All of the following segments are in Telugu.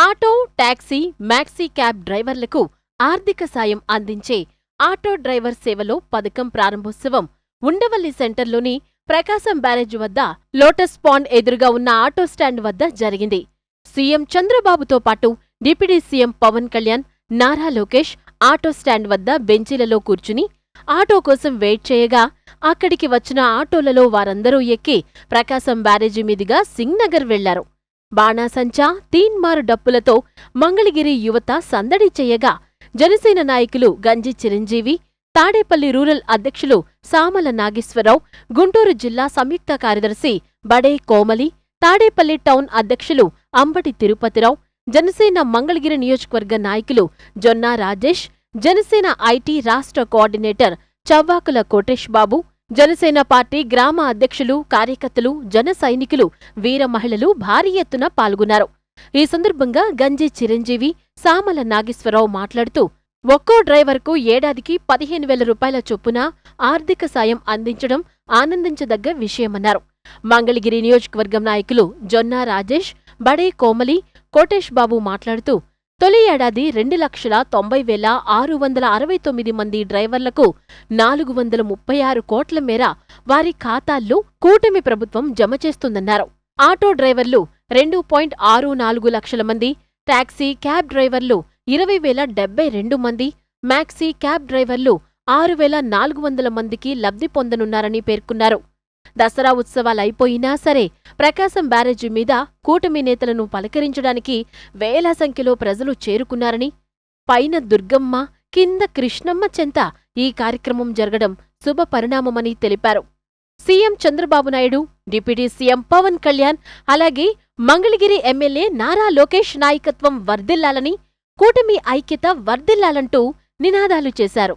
ఆటో టాక్సీ మ్యాక్సీ క్యాబ్ డ్రైవర్లకు ఆర్థిక సాయం అందించే ఆటో డ్రైవర్ సేవలో పథకం ప్రారంభోత్సవం ఉండవల్లి సెంటర్లోని ప్రకాశం బ్యారేజ్ వద్ద లోటస్ పాండ్ ఎదురుగా ఉన్న ఆటో స్టాండ్ వద్ద జరిగింది. సీఎం చంద్రబాబుతో పాటు deputy CM Pawan Kalyan Nara Lokesh auto stand వద్ద బెంచీలలో కూర్చుని ఆటో కోసం వెయిట్ చేయగా అక్కడికి వచ్చిన ఆటోలలో వారందరూ ఎక్కి ప్రకాశం బ్యారేజీ మీదుగా సింగ్నగర్ వెళ్ళారు. బాణాసంచా తీన్మారు డప్పులతో మంగళగిరి యువత సందడి చేయగా జనసేన నాయకులు గంజి చిరంజీవి తాడేపల్లి రూరల్ అధ్యక్షులు సామల నాగేశ్వరరావు గుంటూరు జిల్లా సంయుక్త కార్యదర్శి బడే కోమలి తాడేపల్లి టౌన్ అధ్యక్షులు అంబటి తిరుపతిరావు జనసేన మంగళగిరి నియోజకవర్గ నాయకులు జొన్నా రాజేష్ జనసేన ఐటీ రాష్ట్ర కోఆర్డినేటర్ చవ్వాకుల కోటేష్ బాబు జనసేన పార్టీ గ్రామ అధ్యక్షులు కార్యకర్తలు జన సైనికులు వీర మహిళలు భారీ ఎత్తున పాల్గొన్నారు. ఈ సందర్భంగా గంజి చిరంజీవి సామల నాగేశ్వరరావు మాట్లాడుతూ ఒక్కో డ్రైవర్కు ఏడాదికి పదిహేను వేల రూపాయల చొప్పున ఆర్థిక సాయం అందించడం ఆనందించదగ్గ విషయమన్నారు. మంగళగిరి నియోజకవర్గం నాయకులు జొన్నా రాజేష్ బడే కోమలి కోటేష్ బాబు మాట్లాడుతూ తొలి ఏడాది రెండు లక్షల తొంభై వేల ఆరు వందల అరవై తొమ్మిది మంది డ్రైవర్లకు నాలుగు వందల ముప్పై ఆరు కోట్ల మేర వారి ఖాతాల్లో కూటమి ప్రభుత్వం జమ చేస్తుందన్నారు. ఆటో డ్రైవర్లు రెండు పాయింట్ ఆరు నాలుగు లక్షల మంది టాక్సీ క్యాబ్ డ్రైవర్లు ఇరవై వేల డెబ్బై రెండు మంది మ్యాక్సీ క్యాబ్ డ్రైవర్లు ఆరు వేల నాలుగు వందల మందికి లబ్ధి పొందనున్నారని పేర్కొన్నారు. దసరా ఉత్సవాలు అయిపోయినా సరే ప్రకాశం బ్యారేజీ మీద కూటమి నేతలను పలకరించడానికి వేల సంఖ్యలో ప్రజలు చేరుకున్నారని పైన దుర్గమ్మ కింద కృష్ణమ్మ చెంత ఈ కార్యక్రమం జరగడం శుభ పరిణామమని తెలిపారు. CM Chandrababu Naidu deputy CM Pawan Kalyan అలాగే మంగళగిరి ఎమ్మెల్యే నారా లోకేష్ నాయకత్వం వర్ధిల్లాలని కూటమి ఐక్యత వర్ధిల్లాలంటూ నినాదాలు చేశారు.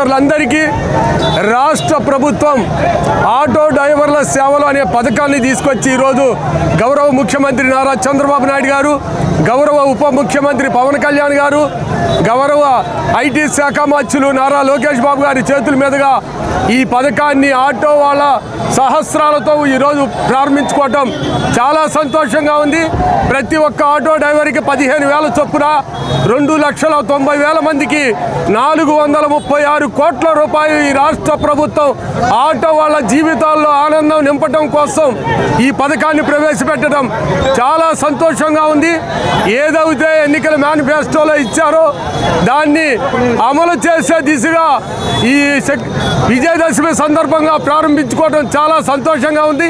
సోదరులందరికీ రాష్ట్ర ప్రభుత్వం ఆటో డ్రైవర్ల సేవలు అనే పథకాన్ని తీసుకొచ్చి ఈరోజు గౌరవ ముఖ్యమంత్రి నారా చంద్రబాబు నాయుడు గారు గౌరవ ఉప ముఖ్యమంత్రి పవన్ కళ్యాణ్ గారు గౌరవ ఐటీ శాఖ మంత్రులు నారా లోకేష్ బాబు గారి చేతుల మీదుగా ఈ పథకాన్ని ఆటో వాళ్ళ సహస్రాలతో ఈరోజు ప్రారంభించుకోవటం చాలా సంతోషంగా ఉంది. ప్రతి ఒక్క ఆటో డ్రైవర్కి పదిహేను వేల చొప్పున రెండు లక్షల తొంభై వేల మందికి నాలుగు వందల ముప్పై ఆరు కోట్ల రూపాయలు ఈ రాష్ట్ర ప్రభుత్వం ఆటో వాళ్ళ జీవితాల్లో ఆనందం నింపటం కోసం ఈ పథకాన్ని ప్రవేశపెట్టడం చాలా సంతోషంగా ఉంది. ఏదైతే ఎన్నికల మేనిఫెస్టోలో ఇచ్చారో దాన్ని అమలు చేసే దిశగా ఈ విజయదశమి సందర్భంగా ప్రారంభించుకోవడం చాలా సంతోషంగా ఉంది.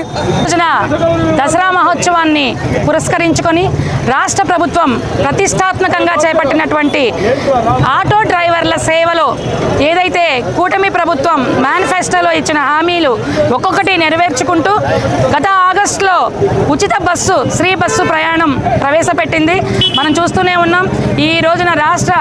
దసరా మహోత్సవాన్ని పురస్కరించుకొని రాష్ట్ర ప్రభుత్వం ప్రతిష్టాత్మకంగా చేపట్టినటువంటి ఆటో డ్రైవర్ల సేవలో ఏదైతే కూటమి ప్రభుత్వం మేనిఫెస్టోలో ఇచ్చిన హామీలు ఒక్కొక్కటి నెరవేర్చుకుంటూ గత ఆగస్టులో ఉచిత బస్సు శ్రీ బస్సు ప్రయాణం ప్రవేశపెట్టింది. మనం చూస్తూనే ఉన్నాం. ఈ రోజున రాష్ట్ర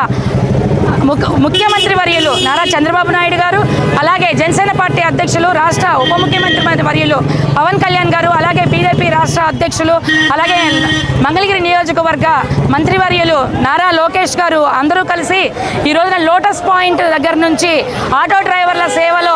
ముఖ్యమంత్రి వర్యులు నారా చంద్రబాబు నాయుడు గారు అలాగే జనసేన పార్టీ అధ్యక్షులు రాష్ట్ర ఉప ముఖ్యమంత్రి వర్యులు పవన్ కళ్యాణ్ గారు అలాగే బీజేపీ రాష్ట్ర అధ్యక్షులు అలాగే మంగళగిరి నియోజకవర్గ మంత్రివర్యులు నారా లోకేష్ గారు అందరూ కలిసి ఈ రోజున లోటస్ పాయింట్ దగ్గర నుంచి ఆటో డ్రైవర్ల సేవలో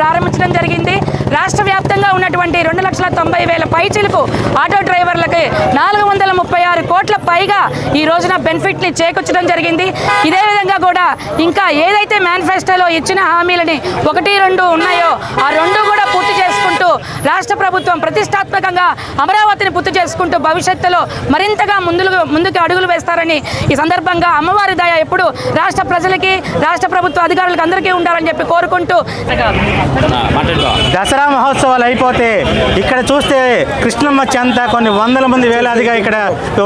ప్రారంభించడం జరిగింది. రాష్ట్ర వ్యాప్తంగా ఉన్నటువంటి రెండు లక్షల తొంభై వేల పైచీలకు ఆటో డ్రైవర్లకి నాలుగు వందల ముప్పై ఆరు కోట్ల పైగా ఈ రోజున బెనిఫిట్ని చేకూర్చడం జరిగింది. ఇదే విధంగా కూడా ఇంకా ఏదైతే మేనిఫెస్టోలో ఇచ్చిన హామీలని ఒకటి రెండు ఉన్నాయో ఆ రెండు కూడా పూర్తి చేసుకుంటూ రాష్ట్ర ప్రభుత్వం ప్రతిష్టాత్మకంగా అమరావతిని పూర్తి చేసుకుంటూ భవిష్యత్తులో మరింతగా ముందుకు ముందుకు అడుగులు వేస్తారని ఈ సందర్భంగా అమ్మవారి దయ ఎప్పుడు రాష్ట్ర ప్రజలకి రాష్ట్ర ప్రభుత్వ అధికారులకు అందరికీ ఉండాలని చెప్పి కోరుకుంటూ దసరా మహోత్సవాలు అయిపోతే ఇక్కడ చూస్తే కృష్ణమ్మ చెంత కొన్ని వందల మంది వేలాదిగా ఇక్కడ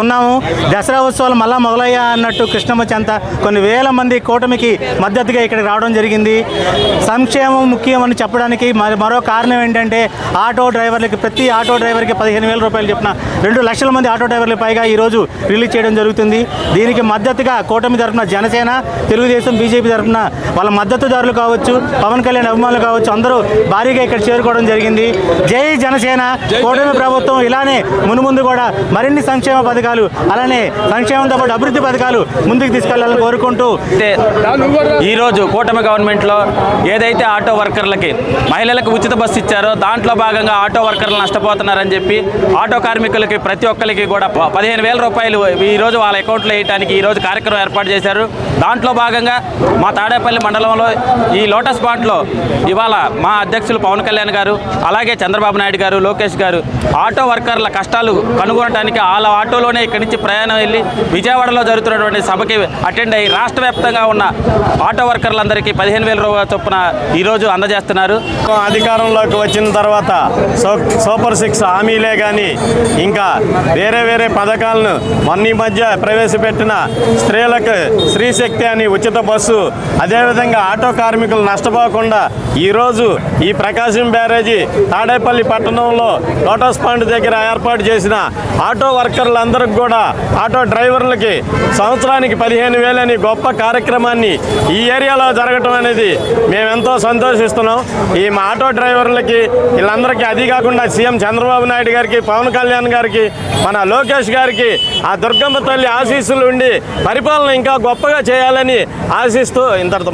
ఉన్నాము. దసరా ఉత్సవాలు మళ్ళా మొదలయ్యా అన్నట్టు కృష్ణమ్మ చెంత కొన్ని వేల మంది కూటమికి మద్దతుగా ఇక్కడ రావడం జరిగింది. సంక్షేమం ముఖ్యం అని చెప్పడానికి మరి మరో కారణం ఏంటంటే ఆటో డ్రైవర్లకి ప్రతి ఆటో డ్రైవర్కి పదిహేను వేల రూపాయలు చెప్పిన రెండు లక్షల మంది ఆటో డ్రైవర్లకు పైగా ఈరోజు రిలీజ్ చేయడం జరుగుతుంది. దీనికి మద్దతుగా కూటమి తరఫున జనసేన తెలుగుదేశం బీజేపీ తరఫున వాళ్ళ మద్దతుదారులు కావచ్చు పవన్ కళ్యాణ్ అభిమానులు కావచ్చు అందరూ భారీగా ఇక్కడ చేరుకోవడం జరిగింది. జై జనసేన. కూటమి ప్రభుత్వం ఇలానే మునుముందు కూడా మరిన్ని సంక్షేమ పథకాలు అలానే సంక్షేమంతో పాటు అభివృద్ధి పథకాలు ముందుకు తీసుకెళ్ళాలని కోరుకుంటూ అయితే ఈ రోజు కూటమి గవర్నమెంట్లో ఏదైతే ఆటో వర్కర్లకి మహిళలకు ఉచిత బస్సు ఇచ్చారో దాంట్లో భాగంగా ఆటో వర్కర్లు నష్టపోతున్నారని చెప్పి ఆటో కార్మికులకి ప్రతి ఒక్కరికి కూడా పదిహేను వేల రూపాయలు ఈ రోజు వాళ్ళ అకౌంట్లో వేయడానికి ఈ రోజు కార్యక్రమం ఏర్పాటు చేశారు. దాంట్లో భాగంగా మా తాడేపల్లి మండలంలో ఈ లోటస్ బాంట్లో ఇవాళ మా అధ్యక్షులు పవన్ కళ్యాణ్ గారు అలాగే చంద్రబాబు నాయుడు గారు లోకేష్ గారు ఆటో వర్కర్ల కష్టాలు కనుగొనడానికి వాళ్ళ ఆటోలోనే ఇక్కడి నుంచి ప్రయాణం వెళ్ళి విజయవాడలో జరుగుతున్నటువంటి సభకి అటెండ్ అయ్యి రాష్ట్ర వ్యాప్తంగా ఉన్న ఆటో వర్కర్లందరికీ పదిహేను వేల రూపాయల చొప్పున ఈరోజు అందజేస్తున్నారు. అధికారంలోకి వచ్చిన తర్వాత సూపర్ సిక్స్ హామీలే కానీ ఇంకా వేరే వేరే పథకాలను మొన్న ఈ మధ్య ప్రవేశపెట్టిన స్త్రీలకు స్త్రీశక్తి అని ఉచిత బస్సు అదేవిధంగా ఆటో కార్మికులు నష్టపోకుండా ఈరోజు ఈ ప్రకాశం బ్యారేజీ తాడేపల్లి పట్టణంలో లోటస్ పాయింట్ దగ్గర ఏర్పాటు చేసిన ఆటో వర్కర్లందరికి కూడా ఆటో డ్రైవర్లకి సంవత్సరానికి పదిహేను వేలని గొప్ప కార్యక్రమాన్ని ఈ ఏరియాలో జరగటం అనేది మేమెంతో సంతోషిస్తున్నాం. ఈ మా ఆటో డ్రైవర్లకి వీళ్ళందరికీ అది కాకుండా సీఎం చంద్రబాబు నాయుడు గారికి పవన్ కళ్యాణ్ గారికి మన లోకేష్ గారికి ఆ దుర్గమ్మ తల్లి ఆశీస్సులు ఉండి పరిపాలన ఇంకా గొప్పగా చేయాలని ఆశిస్తూ ఇంతటితో